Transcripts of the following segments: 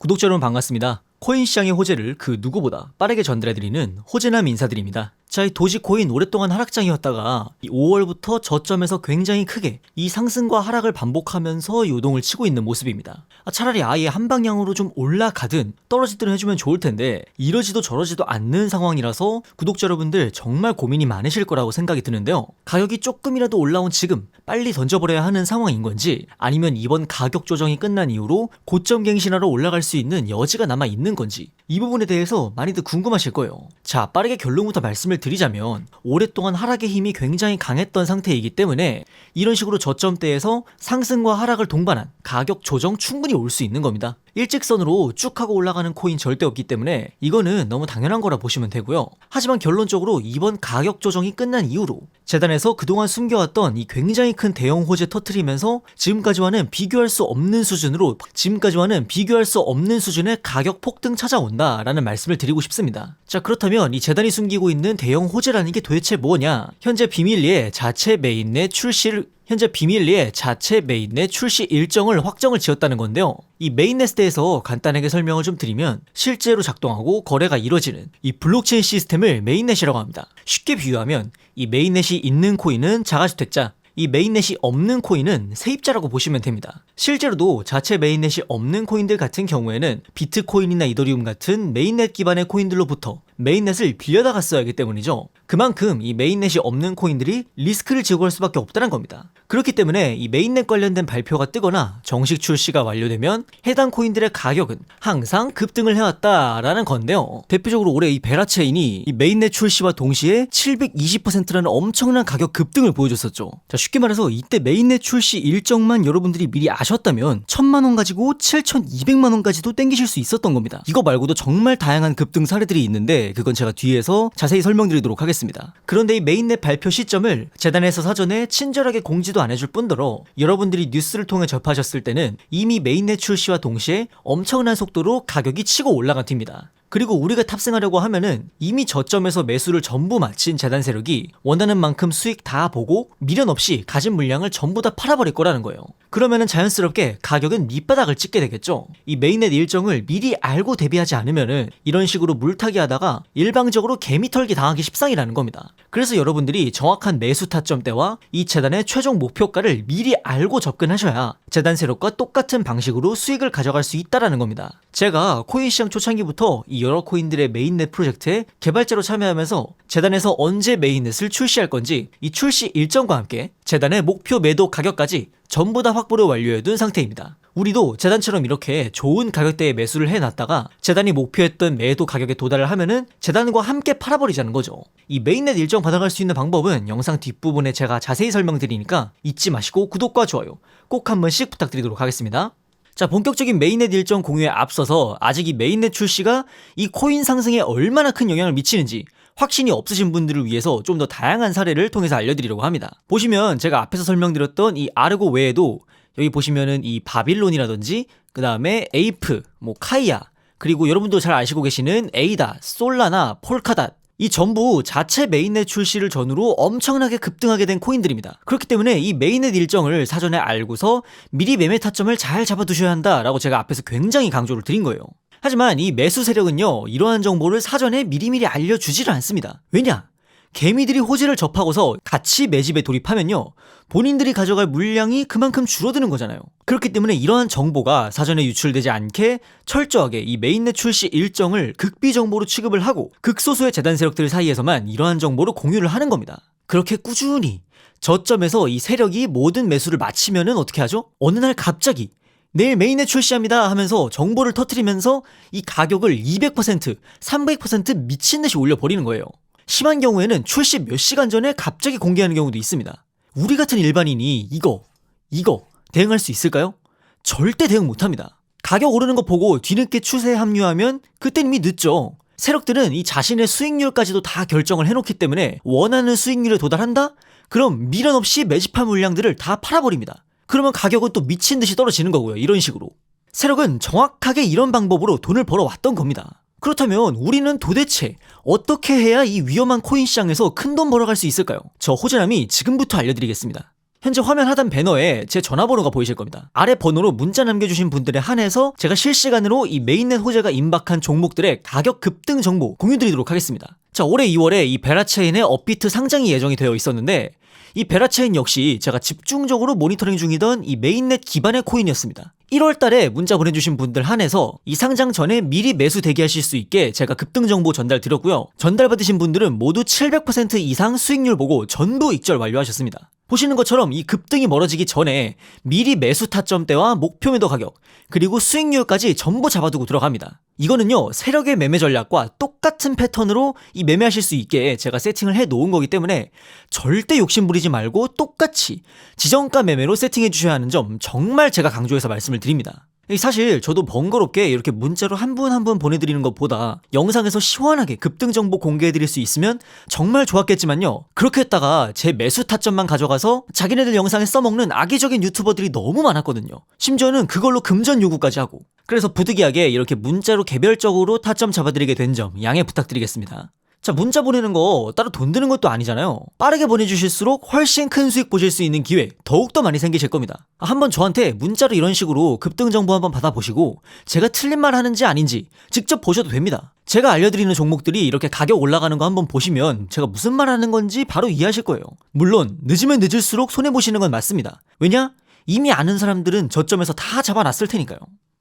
구독자 여러분 반갑습니다. 코인 시장의 호재를 그 누구보다 빠르게 전달해드리는 호재남 인사드립니다. 자, 이 도지코인 오랫동안 하락장이었다가 이 5월부터 저점에서 굉장히 크게 이 상승과 하락을 반복하면서 요동을 치고 있는 모습입니다. 아, 차라리 아예 한 방향으로 좀 올라가든 떨어지든 해주면 좋을 텐데 이러지도 저러지도 않는 상황이라서 구독자 여러분들 정말 고민이 많으실 거라고 생각이 드는데요. 가격이 조금이라도 올라온 지금 빨리 던져버려야 하는 상황인 건지 아니면 이번 가격 조정이 끝난 이후로 고점 갱신하러 올라갈 수 있는 여지가 남아 있는 건지 이 부분에 대해서 많이들 궁금하실 거예요. 자, 빠르게 결론부터 말씀을 드리자면 오랫동안 하락의 힘이 굉장히 강했던 상태이기 때문에 이런 식으로 저점대에서 상승과 하락을 동반한 가격 조정 충분히 올 수 있는 겁니다. 일직선으로 쭉 하고 올라가는 코인 절대 없기 때문에 이거는 너무 당연한 거라 보시면 되고요. 하지만 결론적으로 이번 가격 조정이 끝난 이후로 재단에서 그동안 숨겨왔던 이 굉장히 큰 대형 호재 터트리면서 지금까지와는 비교할 수 없는 수준으로 지금까지와는 비교할 수 없는 수준의 가격 폭등 찾아온다라는 말씀을 드리고 싶습니다. 자 그렇다면 이 재단이 숨기고 있는 대형 호재라는 게 도대체 뭐냐? 현재 비밀리에 자체 메인넷 출시를 현재 비밀리에 자체 메인넷 출시 일정을 확정을 지었다는 건데요. 이 메인넷에 대해서 간단하게 설명을 좀 드리면 실제로 작동하고 거래가 이루어지는 이 블록체인 시스템을 메인넷이라고 합니다. 쉽게 비유하면 이 메인넷이 있는 코인은 자가주택자, 이 메인넷이 없는 코인은 세입자라고 보시면 됩니다. 실제로도 자체 메인넷이 없는 코인들 같은 경우에는 비트코인이나 이더리움 같은 메인넷 기반의 코인들로부터 메인넷을 빌려다가 써야 하기 때문이죠. 그만큼 이 메인넷이 없는 코인들이 리스크를 지고할 수밖에 없다는 겁니다. 그렇기 때문에 이 메인넷 관련된 발표가 뜨거나 정식 출시가 완료되면 해당 코인들의 가격은 항상 급등을 해왔다라는 건데요. 대표적으로 올해 이 베라체인이 이 메인넷 출시와 동시에 720%라는 엄청난 가격 급등을 보여줬었죠. 자, 쉽게 말해서 이때 메인넷 출시 일정만 여러분들이 미리 아셨다면 1000만 원 가지고 7200만 원까지도 땡기실 수 있었던 겁니다. 이거 말고도 정말 다양한 급등 사례들이 있는데 그건 제가 뒤에서 자세히 설명드리도록 하겠습니다. 그런데 이 메인넷 발표 시점을 재단에서 사전에 친절하게 공지도 안 해줄 뿐더러 여러분들이 뉴스를 통해 접하셨을 때는 이미 메인넷 출시와 동시에 엄청난 속도로 가격이 치고 올라간 뒤입니다. 그리고 우리가 탑승하려고 하면은 이미 저점에서 매수를 전부 마친 재단 세력이 원하는 만큼 수익 다 보고 미련 없이 가진 물량을 전부 다 팔아버릴 거라는 거예요. 그러면은 자연스럽게 가격은 밑바닥을 찍게 되겠죠. 이 메인넷 일정을 미리 알고 대비하지 않으면은 이런 식으로 물타기 하다가 일방적으로 개미털기 당하기 십상이라는 겁니다. 그래서 여러분들이 정확한 매수 타점대와 이 재단의 최종 목표가를 미리 알고 접근하셔야 재단 세력과 똑같은 방식으로 수익을 가져갈 수 있다라는 겁니다. 제가 코인 시장 초창기부터 이 여러 코인들의 메인넷 프로젝트에 개발자로 참여하면서 재단에서 언제 메인넷을 출시할 건지 이 출시 일정과 함께 재단의 목표 매도 가격까지 전부 다 확보를 완료해둔 상태입니다. 우리도 재단처럼 이렇게 좋은 가격대에 매수를 해놨다가 재단이 목표했던 매도 가격에 도달을 하면은 재단과 함께 팔아버리자는 거죠. 이 메인넷 일정 받아갈 수 있는 방법은 영상 뒷부분에 제가 자세히 설명드리니까 잊지 마시고 구독과 좋아요 꼭 한 번씩 부탁드리도록 하겠습니다. 자, 본격적인 메인넷 일정 공유에 앞서서 아직 이 메인넷 출시가 이 코인 상승에 얼마나 큰 영향을 미치는지 확신이 없으신 분들을 위해서 좀 더 다양한 사례를 통해서 알려드리려고 합니다. 보시면 제가 앞에서 설명드렸던 이 아르고 외에도 여기 보시면은 이 바빌론이라든지 그 다음에 에이프, 뭐 카이아 그리고 여러분도 잘 아시고 계시는 에이다, 솔라나, 폴카닷 이 전부 자체 메인넷 출시를 전후로 엄청나게 급등하게 된 코인들입니다. 그렇기 때문에 이 메인넷 일정을 사전에 알고서 미리 매매 타점을 잘 잡아두셔야 한다라고 제가 앞에서 굉장히 강조를 드린 거예요. 하지만 이 매수 세력은요, 이러한 정보를 사전에 미리미리 알려주지를 않습니다. 왜냐? 개미들이 호재를 접하고서 같이 매집에 돌입하면요, 본인들이 가져갈 물량이 그만큼 줄어드는 거잖아요. 그렇기 때문에 이러한 정보가 사전에 유출되지 않게 철저하게 이 메인넷 출시 일정을 극비 정보로 취급을 하고 극소수의 재단 세력들 사이에서만 이러한 정보를 공유를 하는 겁니다. 그렇게 꾸준히 저점에서 이 세력이 모든 매수를 마치면은 어떻게 하죠? 어느 날 갑자기 내일 메인넷 출시합니다 하면서 정보를 터트리면서 이 가격을 200%, 300% 미친 듯이 올려버리는 거예요. 심한 경우에는 출시 몇 시간 전에 갑자기 공개하는 경우도 있습니다. 우리 같은 일반인이 이거, 이거 대응할 수 있을까요? 절대 대응 못 합니다. 가격 오르는 거 보고 뒤늦게 추세에 합류하면 그땐 이미 늦죠. 세력들은 이 자신의 수익률까지도 다 결정을 해놓기 때문에 원하는 수익률에 도달한다? 그럼 미련 없이 매집한 물량들을 다 팔아버립니다. 그러면 가격은 또 미친 듯이 떨어지는 거고요. 이런 식으로. 세력은 정확하게 이런 방법으로 돈을 벌어왔던 겁니다. 그렇다면 우리는 도대체 어떻게 해야 이 위험한 코인 시장에서 큰 돈 벌어갈 수 있을까요? 저 호재남이 지금부터 알려드리겠습니다. 현재 화면 하단 배너에 제 전화번호가 보이실 겁니다. 아래 번호로 문자 남겨주신 분들에 한해서 제가 실시간으로 이 메인넷 호재가 임박한 종목들의 가격 급등 정보 공유드리도록 하겠습니다. 자, 올해 2월에 이 베라체인의 업비트 상장이 예정이 되어 있었는데 이 베라체인 역시 제가 집중적으로 모니터링 중이던 이 메인넷 기반의 코인이었습니다. 1월 달에 문자 보내주신 분들 한해서 이 상장 전에 미리 매수 대기하실 수 있게 제가 급등 정보 전달 드렸고요. 전달 받으신 분들은 모두 700% 이상 수익률 보고 전부 익절 완료하셨습니다. 보시는 것처럼 이 급등이 멀어지기 전에 미리 매수 타점대와 목표 매도 가격 그리고 수익률까지 전부 잡아두고 들어갑니다. 이거는요 세력의 매매 전략과 똑같은 패턴으로 이 매매하실 수 있게 제가 세팅을 해 놓은 거기 때문에 절대 욕심 부리지 말고 똑같이 지정가 매매로 세팅해 주셔야 하는 점 정말 제가 강조해서 말씀을 드립니다. 사실 저도 번거롭게 이렇게 문자로 한 분 한 분 보내드리는 것보다 영상에서 시원하게 급등 정보 공개해드릴 수 있으면 정말 좋았겠지만요. 그렇게 했다가 제 매수 타점만 가져가서 자기네들 영상에 써먹는 악의적인 유튜버들이 너무 많았거든요. 심지어는 그걸로 금전 요구까지 하고. 그래서 부득이하게 이렇게 문자로 개별적으로 타점 잡아드리게 된 점 양해 부탁드리겠습니다. 자, 문자 보내는 거 따로 돈 드는 것도 아니잖아요. 빠르게 보내주실수록 훨씬 큰 수익 보실 수 있는 기회 더욱더 많이 생기실 겁니다. 아, 한번 저한테 문자로 이런 식으로 급등 정보 한번 받아보시고 제가 틀린 말 하는지 아닌지 직접 보셔도 됩니다. 제가 알려드리는 종목들이 이렇게 가격 올라가는 거 한번 보시면 제가 무슨 말 하는 건지 바로 이해하실 거예요. 물론 늦으면 늦을수록 손해보시는 건 맞습니다. 왜냐? 이미 아는 사람들은 저점에서 다 잡아놨을 테니까요.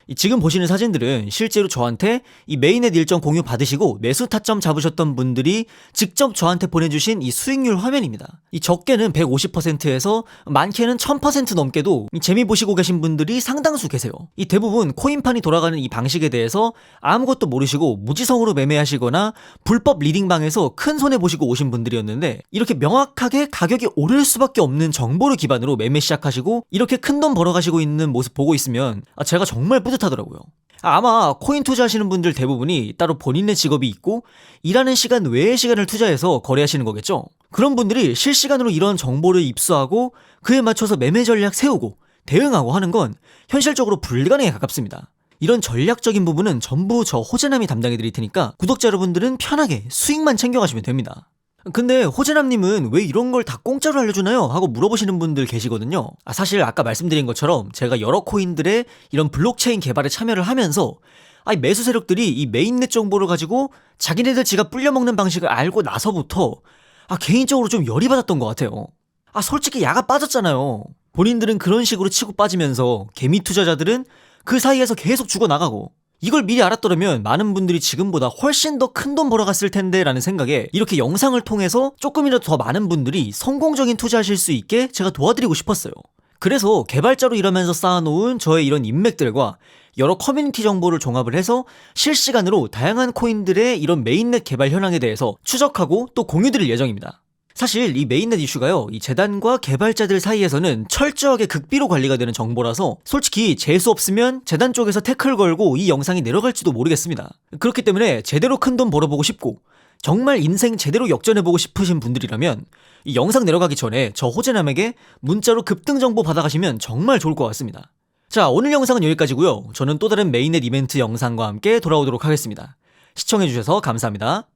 이 지금 보시는 사진들은 실제로 저한테 이 메인넷 일정 공유 받으시고 매수 타점 잡으셨던 분들이 직접 저한테 보내주신 이 수익률 화면입니다. 이 적게는 150%에서 많게는 1000% 넘게도 이 재미 보시고 계신 분들이 상당수 계세요. 이 대부분 코인판이 돌아가는 이 방식에 대해서 아무것도 모르시고 무지성으로 매매하시거나 불법 리딩방에서 큰 손해 보시고 오신 분들이었는데 이렇게 명확하게 가격이 오를 수밖에 없는 정보를 기반으로 매매 시작하시고 이렇게 큰 돈 벌어가시고 있는 모습 보고 있으면 아, 제가 정말 뿌듯 뿌 듯하더라고요. 아마 코인 투자하시는 분들 대부분이 따로 본인의 직업이 있고 일하는 시간 외의 시간을 투자해서 거래하시는 거겠죠? 그런 분들이 실시간으로 이런 정보를 입수하고 그에 맞춰서 매매 전략 세우고 대응하고 하는 건 현실적으로 불가능에 가깝습니다. 이런 전략적인 부분은 전부 저 호재남이 담당해 드릴 테니까 구독자 여러분들은 편하게 수익만 챙겨가시면 됩니다. 근데 호재남님은 왜 이런 걸 다 공짜로 알려주나요? 하고 물어보시는 분들 계시거든요. 아, 사실 아까 말씀드린 것처럼 제가 여러 코인들의 이런 블록체인 개발에 참여를 하면서 아니 매수 세력들이 이 메인넷 정보를 가지고 자기네들 지가 불려먹는 방식을 알고 나서부터 아 개인적으로 좀 열이 받았던 것 같아요. 아 솔직히 야가 빠졌잖아요. 본인들은 그런 식으로 치고 빠지면서 개미 투자자들은 그 사이에서 계속 죽어나가고 이걸 미리 알았더라면 많은 분들이 지금보다 훨씬 더 큰 돈 벌어갔을 텐데 라는 생각에 이렇게 영상을 통해서 조금이라도 더 많은 분들이 성공적인 투자하실 수 있게 제가 도와드리고 싶었어요. 그래서 개발자로 일하면서 쌓아놓은 저의 이런 인맥들과 여러 커뮤니티 정보를 종합을 해서 실시간으로 다양한 코인들의 이런 메인넷 개발 현황에 대해서 추적하고 또 공유드릴 예정입니다. 사실 이 메인넷 이슈가요, 이 재단과 개발자들 사이에서는 철저하게 극비로 관리가 되는 정보라서 솔직히 재수 없으면 재단 쪽에서 태클 걸고 이 영상이 내려갈지도 모르겠습니다. 그렇기 때문에 제대로 큰 돈 벌어보고 싶고 정말 인생 제대로 역전해보고 싶으신 분들이라면 이 영상 내려가기 전에 저 호재남에게 문자로 급등 정보 받아가시면 정말 좋을 것 같습니다. 자, 오늘 영상은 여기까지고요. 저는 또 다른 메인넷 이벤트 영상과 함께 돌아오도록 하겠습니다. 시청해주셔서 감사합니다.